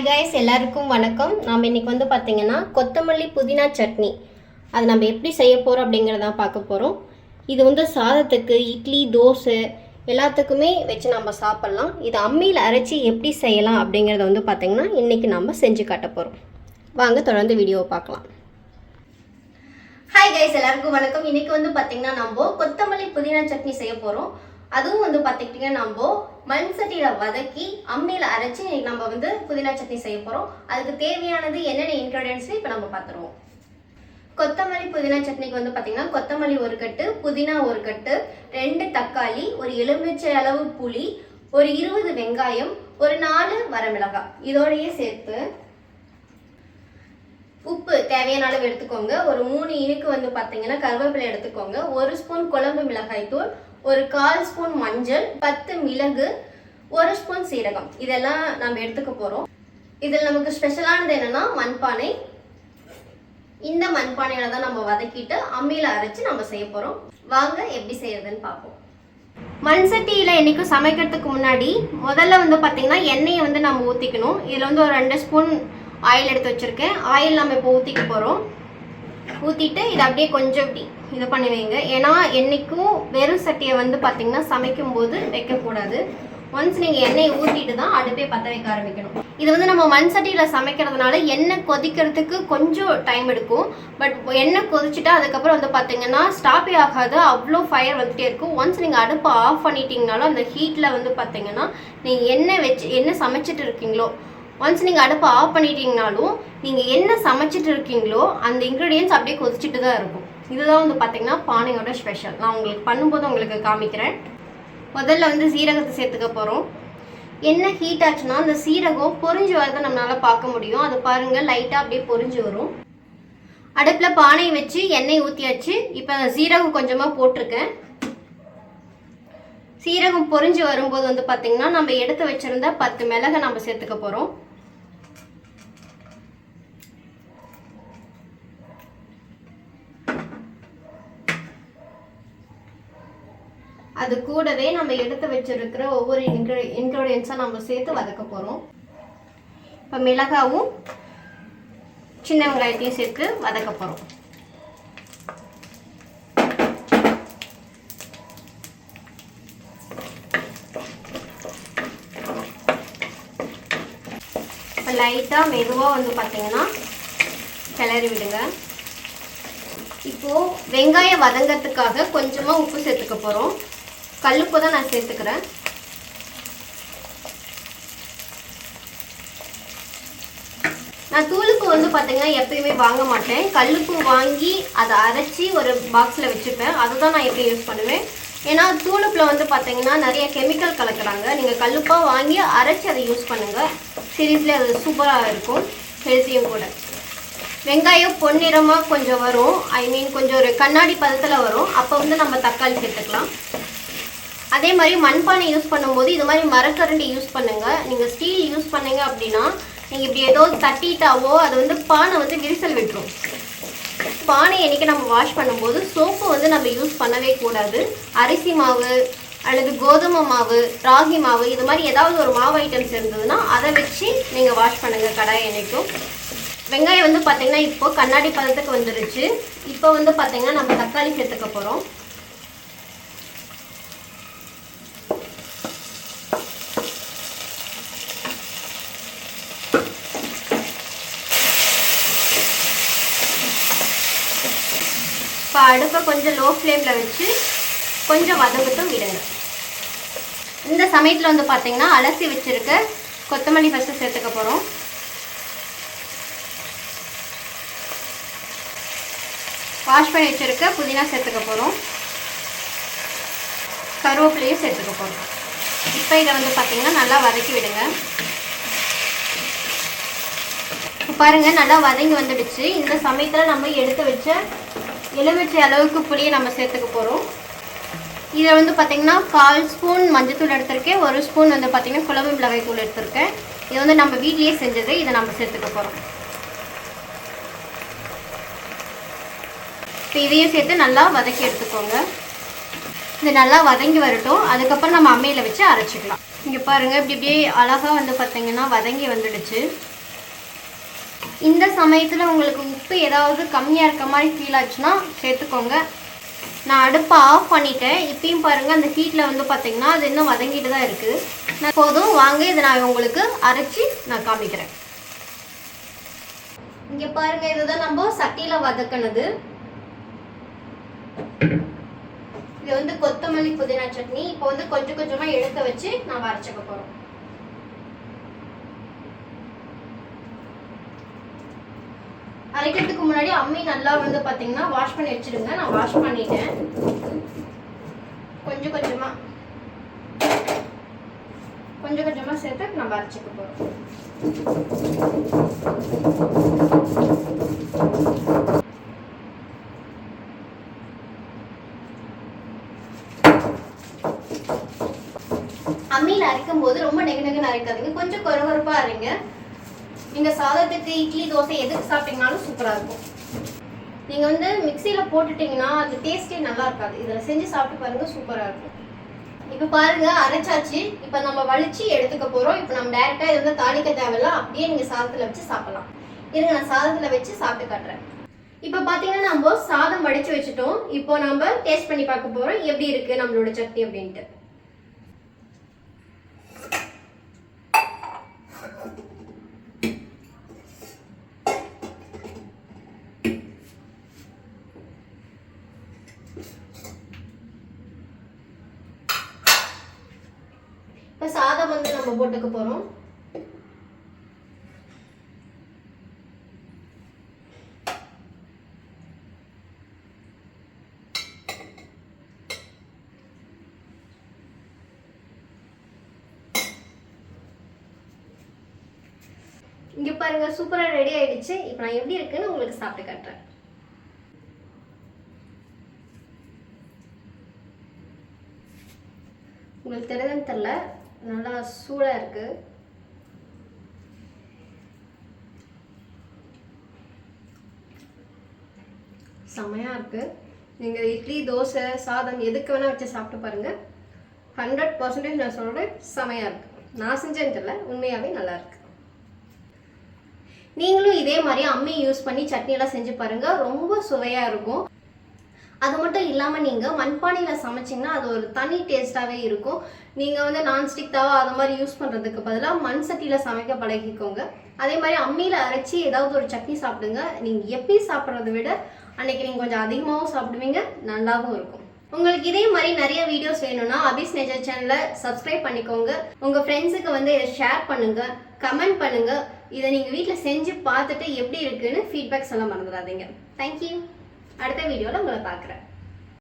Hi guys எல்லாருக்கும் வணக்கம். நாம் இன்னைக்கு வந்து பார்த்தீங்கன்னா கொத்தமல்லி புதினா சட்னி. அது நம்ம எப்படி செய்ய போகிறோம் அப்படிங்கிறத பார்க்க போகிறோம் இது வந்து சாதத்துக்கு இட்லி தோசை எல்லாத்துக்குமே வச்சு நம்ம சாப்பிட்லாம். இது அம்மியில் அரைச்சி எப்படி செய்யலாம் அப்படிங்கிறத வந்து பார்த்திங்கன்னா இன்றைக்கி நம்ம செஞ்சு காட்ட போகிறோம் வாங்க தொடர்ந்து வீடியோவை பார்க்கலாம். ஹாய் கைஸ் எல்லாருக்கும் வணக்கம். இன்னைக்கு வந்து பார்த்தீங்கன்னா நம்ம கொத்தமல்லி புதினா சட்னி செய்ய போகிறோம் அதுவும் வந்து பார்த்துக்கிட்டிங்கன்னா நம்ம மண் சட்டியில் வதக்கி அம்மியில் அரைச்சி நம்ம வந்து புதினா சட்னி செய்ய போகிறோம் அதுக்கு தேவையானது என்னென்ன இன்க்ரீடியன்ஸ் இப்போ நம்ம பார்த்துருவோம் கொத்தமல்லி புதினா சட்னிக்கு வந்து பார்த்தீங்கன்னா கொத்தமல்லி ஒரு கட்டு புதினா ஒரு கட்டு ரெண்டு தக்காளி ஒரு எலுமிச்சை அளவு புளி ஒரு இருபது வெங்காயம் ஒரு நாலு வரமிளகாய். இதோடையே சேர்த்து உப்பு தேவையான அளவு எடுத்துக்கோங்க. ஒரு மூணு இனிக்கு வந்து பார்த்தீங்கன்னா கருவேப்பிலை எடுத்துக்கோங்க. ஒரு ஸ்பூன் குழம்பு மிளகாய் தூள் ஒரு கால் ஸ்பூன் மஞ்சள் பத்து மிளகு ஒரு ஸ்பூன் சீரகம். இதெல்லாம் நம்ம எடுத்துக்க போகிறோம் இதில் நமக்கு ஸ்பெஷலானது என்னென்னா மண்பானை. இந்த மண்பானையில் தான் நம்ம வதக்கிட்டு அம்மியில் அரைச்சி நம்ம செய்ய போகிறோம் வாங்க எப்படி செய்யறதுன்னு பார்ப்போம். மண் சட்டியில் என்றைக்கும் சமைக்கிறதுக்கு முன்னாடி முதல்ல வந்து பார்த்திங்கன்னா எண்ணெயை வந்து நம்ம ஊற்றிக்கணும் இதில் வந்து ஒரு ரெண்டு ஸ்பூன் ஆயில் எடுத்து வச்சுருக்கேன். ஆயில் நம்ம இப்போ ஊற்றிக்க போகிறோம் ஊற்றிட்டு இதை அப்படியே கொஞ்சம் இப்படி இது பண்ணி வைங்க. ஏன்னா என்றைக்கும் வெறும் சட்டியை வந்து பார்த்தீங்கன்னா சமைக்கும்போது வைக்கக்கூடாது. ஒன்ஸ் நீங்கள் எண்ணெயை ஊற்றிட்டு தான் அடுப்பே பற்ற வைக்க ஆரம்பிக்கணும். இது வந்து நம்ம மண் சட்டியில் சமைக்கிறதுனால எண்ணெய் கொதிக்கிறதுக்கு கொஞ்சம் டைம் எடுக்கும். பட் எண்ணெய் கொதிச்சுட்டா அதுக்கப்புறம் வந்து பார்த்தீங்கன்னா ஸ்டாப்பே ஆகாது. அவ்வளோ ஃபயர் வந்துகிட்டே இருக்கும். ஒன்ஸ் நீங்கள் அடுப்பை ஆஃப் பண்ணிட்டீங்கனாலும் அந்த ஹீட்டில் வந்து பார்த்தீங்கன்னா நீங்கள் எண்ணெய் வச்சு என்ன சமைச்சிட்டு இருக்கீங்களோ ஒன்ஸ் நீங்கள் அடுப்பை ஆஃப் பண்ணிட்டீங்கனாலும் நீங்கள் என்ன சமைச்சிட்டு இருக்கீங்களோ அந்த இன்க்ரீடியன்ஸ் அப்படியே கொதிச்சுட்டு தான் இருக்கும். இதுதான் வந்து பார்த்தீங்கன்னா பானையோட ஸ்பெஷல் நான் உங்களுக்கு பண்ணும்போது உங்களுக்கு காமிக்கிறேன். முதல்ல வந்து சீரகத்தை சேர்த்துக்க போகிறோம் என்ன ஹீட் ஆச்சுன்னா அந்த சீரகம் பொரிஞ்சு வரதை நம்மளால் பார்க்க முடியும். அது பாருங்கள் லைட்டாக அப்படியே பொரிஞ்சு வரும். அடுப்பில் பானையை வச்சு எண்ணெய் ஊற்றியாச்சு இப்போ சீரகம் கொஞ்சமாக போட்டிருக்கேன். சீரகம் பொரிஞ்சு வரும்போது வந்து பார்த்திங்கன்னா நம்ம எடுத்து வச்சுருந்த பத்து மிளகை நம்ம சேர்த்துக்க போகிறோம் அது கூடவே நம்ம எடுத்து வச்சிருக்கிற ஒவ்வொரு இன்க்ரி இன்க்ரீடியன்ஸாக நம்ம சேர்த்து வதக்க போகிறோம் இப்போ மிளகாவும் சின்ன வெங்காயத்தையும் சேர்த்து வதக்க போகிறோம் இப்போ லைட்டாக மெதுவாக வந்து பார்த்தீங்கன்னா கிளறி விடுங்க. இப்போது வெங்காயம் வதங்கிறதுக்காக கொஞ்சமாக உப்பு சேர்த்துக்க போகிறோம் கல்லுப்பு தான் நான் சேர்த்துக்கிறேன். நான் தூளுப்பு வந்து பார்த்தீங்கன்னா எப்பயுமே வாங்க மாட்டேன். கல்லுப்பு வாங்கி அதை அரைச்சி ஒரு பாக்ஸில் வச்சுப்பேன். அதுதான் நான் எப்படி யூஸ் பண்ணுவேன். ஏன்னா தூளுப்பில் வந்து பார்த்தீங்கன்னா நிறைய கெமிக்கல் கலக்கிறாங்க. நீங்கள் கல்லுப்பாக வாங்கி அரைச்சி அதை யூஸ் பண்ணுங்கள் சீரியஸ்லி அது சூப்பராக இருக்கும். ஹெல்த்தியும் கூட. வெங்காயம் பொன்னிறமாக கொஞ்சம் வரும். ஐ மீன் கொஞ்சம் ஒரு கண்ணாடி பதத்தில் வரும். அப்போ வந்து நம்ம தக்காளி சேர்த்துக்கலாம். அதே மாதிரி மண்பானை யூஸ் பண்ணும்போது இது மாதிரி மரக்கரண்டி யூஸ் பண்ணுங்கள் நீங்கள் ஸ்டீல் யூஸ் பண்ணீங்க அப்படின்னா நீங்கள் இப்படி ஏதோ தட்டிட்டாவோ அது வந்து பானை வந்து விரிசல் விட்டுரும். பானை என்றைக்கு நம்ம வாஷ் பண்ணும்போது சோப்பு வந்து நம்ம யூஸ் பண்ணவே கூடாது. அரிசி மாவு அல்லது கோதுமை மாவு ராகி மாவு இது மாதிரி ஏதாவது ஒரு மாவு ஐட்டம்ஸ் இருந்ததுன்னா அதை வச்சு நீங்கள் வாஷ் பண்ணுங்கள் கடாய் என்றைக்கும் வெங்காயம் வந்து பார்த்திங்கன்னா இப்போது கண்ணாடி பதத்துக்கு வந்துருச்சு. இப்போ வந்து பார்த்திங்கன்னா நம்ம தக்காளி சேர்த்துக்க போகிறோம் இப்போ அடுப்பை கொஞ்சம் லோ ஃப்ளேமில் வச்சு கொஞ்சம் வதங்கட்டும் விடுங்க. இந்த சமயத்தில் வந்து பார்த்தீங்கன்னா அலசி வச்சுருக்க கொத்தமல்லி ஃபஸ்ட்டு சேர்த்துக்க போகிறோம் வாஷ் பண்ணி வச்சுருக்க புதினா சேர்த்துக்க போகிறோம் கருவேப்பிலையும் சேர்த்துக்க போகிறோம் இப்போ இதை வந்து பார்த்திங்கன்னா நல்லா வதக்கி விடுங்க. பாருங்கள் நல்லா வதங்கி வந்துடுச்சு. இந்த சமயத்தில் நம்ம எடுத்து வச்ச எலுமிச்சை அளவுக்கு புளியை நம்ம சேர்த்துக்க போகிறோம் இதில் வந்து பார்த்திங்கன்னா கால் ஸ்பூன் மஞ்சத்தூள் எடுத்திருக்கேன். ஒரு ஸ்பூன் வந்து பார்த்திங்கன்னா குழம்பு மிளகாய் தூள் எடுத்திருக்கேன். இது வந்து நம்ம வீட்லேயே செஞ்சது. இதை நம்ம சேர்த்துக்க போகிறோம் இப்போ இதையும் சேர்த்து நல்லா வதக்கி எடுத்துக்கோங்க. இது நல்லா வதங்கி வரட்டும். அதுக்கப்புறம் நம்ம அம்மையில் வச்சு அரைச்சிக்கலாம். இங்கே பாருங்கள் இப்படி இப்படியே அழகாக வந்து பார்த்திங்கன்னா வதங்கி வந்துடுச்சு. இந்த சமயத்தில் உங்களுக்கு உப்பு ஏதாவது கம்மியாக இருக்க மாதிரி ஃபீல் ஆச்சுன்னா சேர்த்துக்கோங்க. நான் அடுப்பை ஆஃப் பண்ணிட்டேன். இப்பயும் பாருங்கள் அந்த ஹீட்டில் வந்து பார்த்திங்கன்னா அது இன்னும் வதங்கிட்டு தான் இருக்குது நான் போதும் வாங்க இதை நான் உங்களுக்கு அரைச்சி நான் காமிக்கிறேன். இங்கே பாருங்கள் இதுதான் நம்ம சட்டியில் வதக்கினது. இது வந்து கொத்தமல்லி புதினா சட்னி. இப்போ வந்து கொஞ்சம் கொஞ்சமாக எடுக்க வச்சு நான் அரைச்சிக்க போகிறோம் அரைக்கிறதுக்கு முன்னாடி அம்மி நல்லா வந்து பார்த்தீங்கன்னா வாஷ் பண்ணி வச்சிடுங்க. நான் வாஷ் பண்ணிட்டேன். கொஞ்சம் கொஞ்சமாக கொஞ்சம் கொஞ்சமாக சேர்த்து நம்ம அரைச்சிக்க போகிறோம் அம்மியில் அரைக்கும் போது ரொம்ப நெகு நெகுன்னு அரைக்காதீங்க. கொஞ்சம் கொரகொரப்பா அரைங்க. இந்த சாதத்துக்கு இட்லி தோசை எதுக்கு சாப்பிட்டீங்கனாலும் சூப்பராக இருக்கும். நீங்கள் வந்து மிக்சியில் போட்டுட்டிங்கன்னா அந்த டேஸ்டே நல்லா இருக்காது. இதில் செஞ்சு சாப்பிட்டு பாருங்கள் சூப்பராக இருக்கும். இப்போ பாருங்கள் அரைச்சாச்சு. இப்போ நம்ம வலிச்சு எடுத்துக்க போகிறோம் இப்போ நம்ம டேரெக்டாக இது வந்து தாளிக்க தேவையில்ல. அப்படியே நீங்கள் சாதத்தில் வச்சு சாப்பிடலாம். இருங்க நான் சாதத்தில் வச்சு சாப்பிட்டு காட்டுறேன். இப்போ பார்த்தீங்கன்னா நம்ம சாதம் வடித்து வச்சுட்டோம். இப்போ நம்ம டேஸ்ட் பண்ணி பார்க்க போகிறோம் எப்படி இருக்குது நம்மளோட சட்னி அப்படின்ட்டு. சாதம் வந்து நம்ம போட்டுக்க போறோம். இங்க பாருங்க சூப்பரா ரெடி ஆயிடுச்சு. இப்போ நான் எப்படி இருக்குன்னு உங்களுக்கு சாப்பிட்டு காட்டுறேன். உங்களுக்கு தெரியுதுன்னு தெரில நல்லா சூடாக இருக்குது செமையாக இருக்குது நீங்கள் இட்லி தோசை சாதம் எதுக்கு வேணால் வச்சு சாப்பிட்டு பாருங்க. ஹண்ட்ரட் பர்சன்டேஜ் நான் சொல்கிறேன் செமையாக இருக்குது நான் செஞ்சேன்னு தெரியல உண்மையாகவே நல்லாயிருக்கு நீங்களும் இதே மாதிரி அம்மி யூஸ் பண்ணி சட்னியெல்லாம் செஞ்சு பாருங்கள் ரொம்ப சுவையாக இருக்கும். அது மட்டும் இல்லாமல் நீங்கள் மண்பானையில் சமைச்சிங்கன்னா அது ஒரு தனி டேஸ்ட்டாகவே இருக்கும். நீங்கள் வந்து நான்ஸ்டிக் தவா அது மாதிரி யூஸ் பண்ணுறதுக்கு பதிலாக மண் சட்டியில் சமைக்க பழகிக்கோங்க. அதே மாதிரி அம்மியில் அரைச்சி ஏதாவது ஒரு சட்னி சாப்பிடுங்க. நீங்கள் எப்படி சாப்பிட்றத விட அன்னைக்கு நீங்கள் கொஞ்சம் அதிகமாகவும் சாப்பிடுவீங்க நல்லாவும் இருக்கும். உங்களுக்கு இதே மாதிரி நிறைய வீடியோஸ் வேணும்னா அபிஸ் நேச்சர் சேனலை சப்ஸ்கிரைப் பண்ணிக்கோங்க. உங்கள் ஃப்ரெண்ட்ஸுக்கு வந்து இதை ஷேர் பண்ணுங்கள் கமெண்ட் பண்ணுங்கள் இதை நீங்கள் வீட்டில் செஞ்சு பார்த்துட்டு எப்படி இருக்குன்னு ஃபீட்பேக் சொல்ல மறந்துடாதீங்க. தேங்க்யூ அடுத்த வீடியோவில் உங்களை பார்க்குறேன்.